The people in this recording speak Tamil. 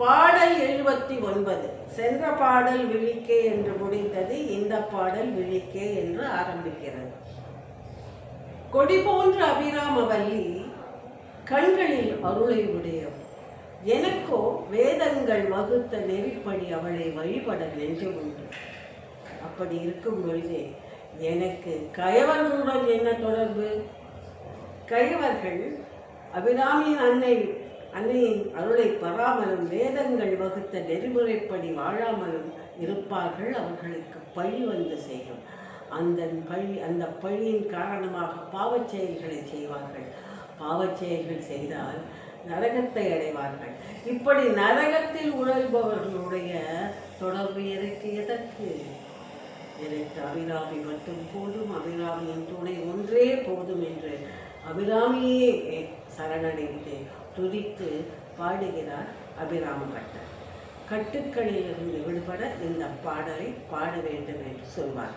பாடல் எழுபத்தி ஒன்பது. சென்ற பாடல் விழிக்கே என்று முடிந்தது இந்த பாடல் விழிக்கே என்று ஆரம்பிக்கிறது. கொடி போன்ற அபிராமவல்லி கண்களில் அருளை உடையவர் எனக்கோ வேதங்கள் வகுத்த நெறிப்படி அவளை வழிபட நெஞ்சு உண்டு. அப்படி இருக்கும் பொழுதே எனக்கு கயவர்களுடன் என்ன தொடர்பு? கயவர்கள் அபிராமியின் அன்னை அன்னையின் அருளை பெறாமலும் வேதங்கள் வகுத்த நெறிமுறைப்படி வாழாமலும் இருப்பார்கள் அவர்களுக்கு பழி வந்து செய்யும் அந்த பழி அந்த பழியின் காரணமாக பாவச் செயல்களை செய்வார்கள். பாவச் செயல்கள் செய்தால் நரகத்தை அடைவார்கள். இப்படி நரகத்தில் உழல்பவர்களுடைய தொடர்பு எனக்கு எதற்கு? எனக்கு அபிராமி மட்டும் போதும். அபிராமியின் துணை ஒன்றே போதும் என்று அபிராமியே சரணடைந்து துதித்து பாடுகிறார் அபிராம பட்டர் கட்டுக்களிலிருந்து விடுபட இந்த பாடலை பாட வேண்டும் என்று சொல்வார்.